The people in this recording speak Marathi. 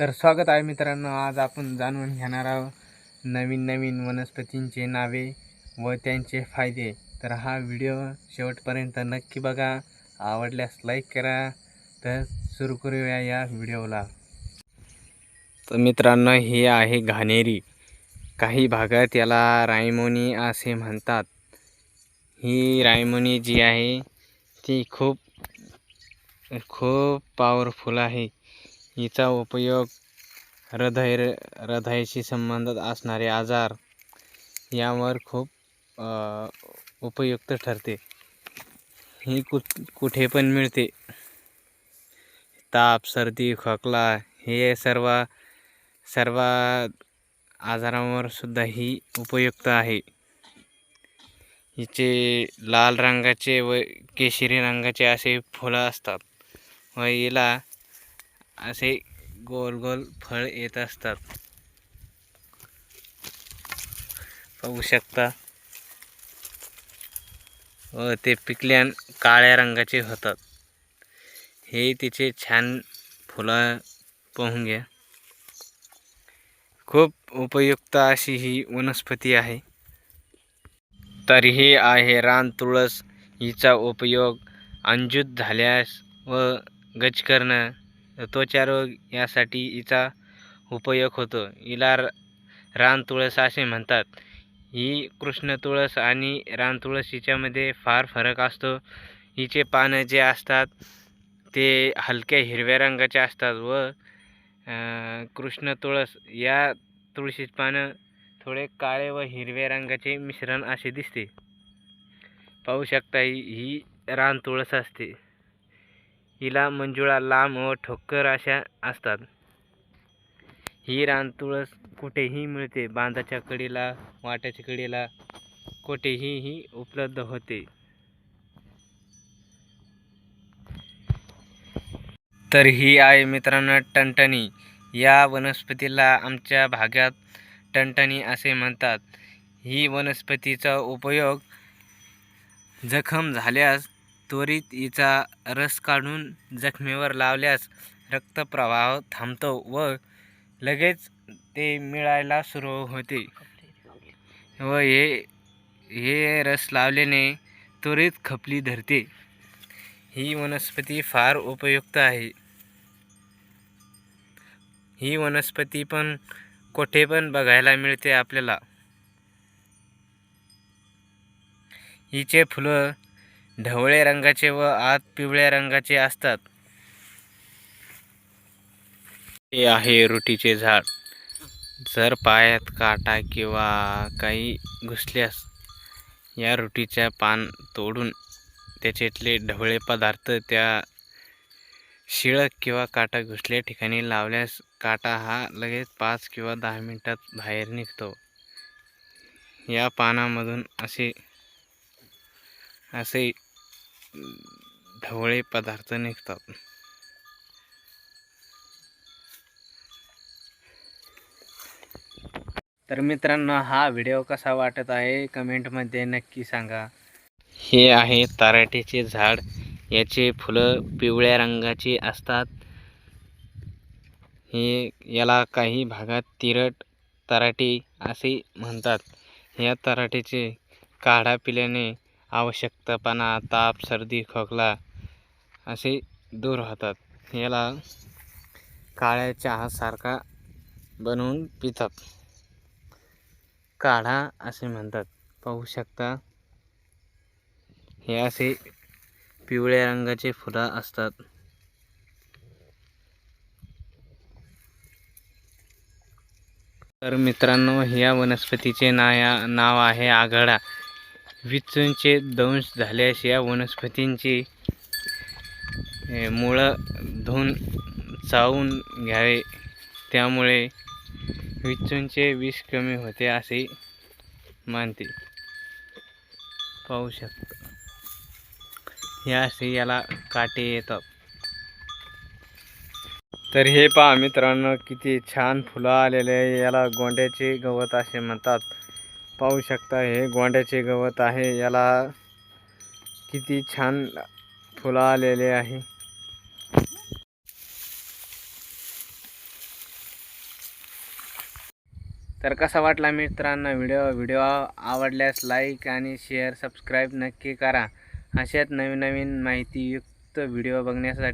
तर स्वागत आहे मित्रांनो. आज आपण जाणून घेणार आहोत नवीन नवीन वनस्पतींचे नावे व त्यांचे फायदे. तर हा व्हिडिओ शेवटपर्यंत नक्की बघा. आवडल्यास लाईक करा. तर सुरू करूया या व्हिडिओला. तर मित्रांनो हे आहे घाणेरी. काही भागात याला रायमोनी असे म्हणतात. ही रायमोनी जी आहे ती खूप खूप पॉवरफुल आहे. हिचा उपयोग हृदय हृदयाशी संबंधित असणारे आजार यावर खूप उपयुक्त ठरते. ही कु कुठे पण मिळते. ताप सर्दी खोकला हे सर्व सर्व आजारांवर सुद्धा ही उपयुक्त आहे. हिचे लाल रंगाचे व केशरी रंगाचे असे फुलं असतात व हिला असे गोल गोल फळ येत असतात. पाहू शकता. व ते पिकल्यान काळ्या रंगाचे होतात. हे तिचे छान फुलं पाहून घ्या. खूप उपयुक्त अशी ही वनस्पती आहे. तर ही आहे रान तुळस हिचा उपयोग अंजूत झाल्यास व गज करणं त्वचारोग यासाठी हिचा उपयोग होतो. हिला र- रान तुळस असे म्हणतात. ही कृष्ण तुळस आणि रान तुळस हिच्यामध्ये फार फरक असतो. हिचे पानं जे असतात ते हलक्या हिरव्या रंगाचे असतात व कृष्ण तुळस या तुळशीची पानं थोडे काळे व हिरव्या रंगाचे मिश्रण असे दिसते. पाहू शकता ही ही रान तुळस असते. हिला मंजुळा लांब व ठोक्कर अशा असतात. ही रानतुळस कुठेही मिळते. बांधाच्या कडेला वाट्याच्या कडेला कुठेही ही उपलब्ध होते. तर ही आहे मित्रांनो टणटणी. या वनस्पतीला आमच्या भागात टणटणी असे म्हणतात. ही वनस्पतीचा उपयोग जखम झाल्यास त्वरित हिचा रस काढून जखमेवर लावल्यास रक्तप्रवाह थांबतो व लगेच ते मिळायला सुरू होते. व हे हे रस लावल्याने त्वरित खपली धरते. ही वनस्पती फार उपयुक्त आहे. ही वनस्पती पण कोठे पण बघायला मिळते आपल्याला. हिचे फुलं ढवळे रंगाचे व आत पिवळ्या रंगाचे असतात. हे आहे रुटीचे झाड. जर पायात काटा किंवा काही घुसल्यास या रुटीच्या पान तोडून त्याच्यातले ढवळे पदार्थ त्या शिळक किंवा काटा घुसल्या ठिकाणी लावल्यास काटा हा लगेच पाच किंवा दहा मिनटात बाहेर निघतो. या पानामधून असे असे ढवळे पदार्थ निघतात. तर मित्रांनो हा व्हिडिओ कसा वाटत आहे? कमेंटमध्ये नक्की सांगा. हे आहे तराटीचे झाड. याचे फुलं पिवळ्या रंगाची असतात. हे याला काही भागात तिरट तराटी असे म्हणतात. या तराटीचे काढा पिल्याने आवश्यकतापणा ताप सर्दी खोकला असे दूर होतात. याला काळ्या चहासारखा बनवून पितात. काढा असे म्हणतात. पाहू शकता हे असे पिवळ्या रंगाचे फुलं असतात. तर मित्रांनो ह्या वनस्पतीचे नाया नाव आहे आघाडा विचूंचे दंश झाल्यास या वनस्पतींची मुळं धुवून चावून घ्यावे. त्यामुळे विचूंचे विष कमी होते असे मानते. पाहू शकतो हे असे याला काटे येतात. तर हे पहा मित्रांनो किती छान फुलं आलेले याला गोंड्याचे गवत असे म्हणतात. पाहू शकता हे गोंड्याचे गवत आहे. याला किती छान फुला आलेले आहे. तर कसा वाटला मित्रांनो व्हिडिओ? व्हिडिओ आवडल्यास लाईक आणि शेअर सबस्क्राईब नक्की करा. अशात नवीन नवीन माहितीयुक्त व्हिडिओ बघण्यासाठी